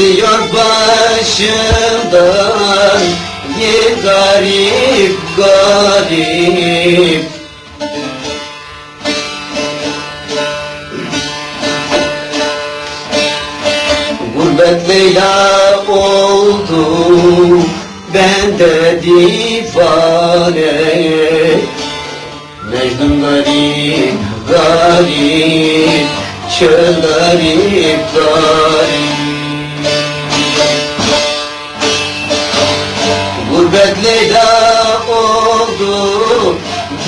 Esiyor başımdan bir garip garip. Gurbet Leyla oldu ben de divane. Mecnun garip garip çöl garip garip Gurbet Leyla oldu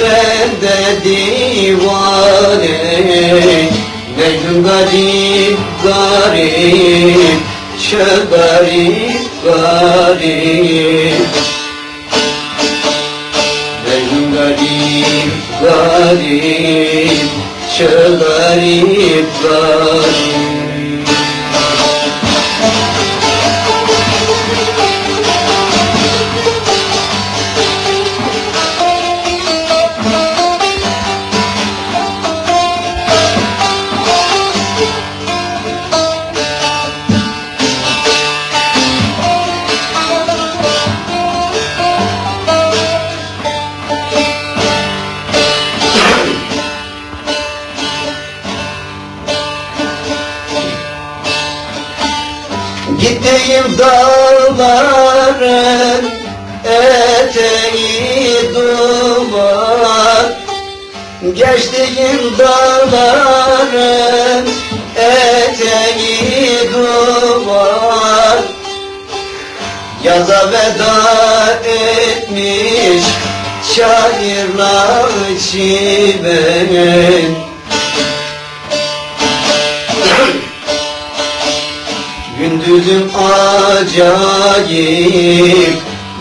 ben de divane. Mecnun garip garip çöl garip. Garip Mecnun garip garip çöl garip garip Gittiğim dağların eteği duman. Geçtiğim dağların eteği duman. Yaza veda etmiş şairler çimen Gündüzüm acayip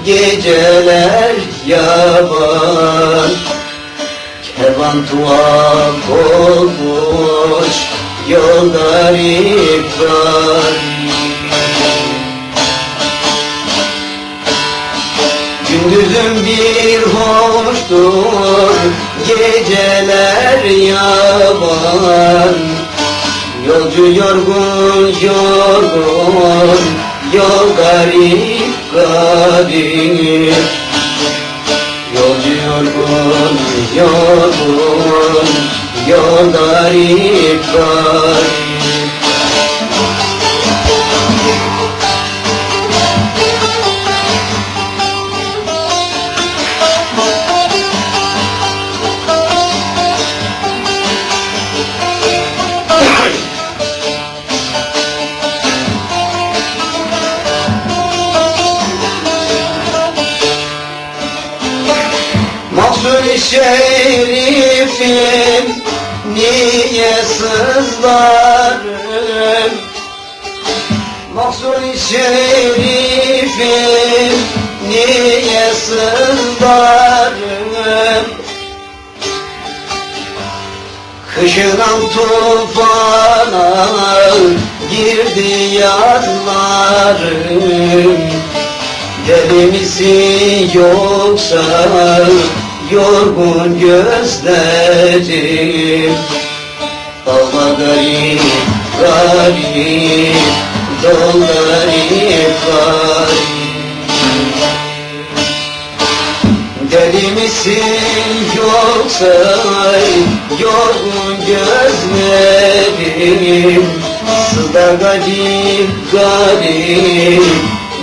Geceler yaban Kervan tuhaf olmuş Yol garip garip Gündüzüm bir hoştur Geceler yaban Yolcu yorgun yorgun Yol garip garip. Yolcu yorgun yorgun Yol garip garip şerifim niye sızlarım? Mahsul-i şerifim niye sızlarım? Kışınan tufana girdi yanlarım Deli misin yoksa yorgun gözlerim. Ağla garip garip dol garip garip Deli misin yoksa yorgun gözlerim? Sızda garip garip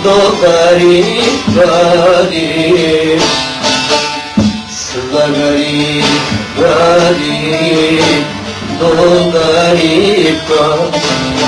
Dol garip garip Garip garip Dol garip garip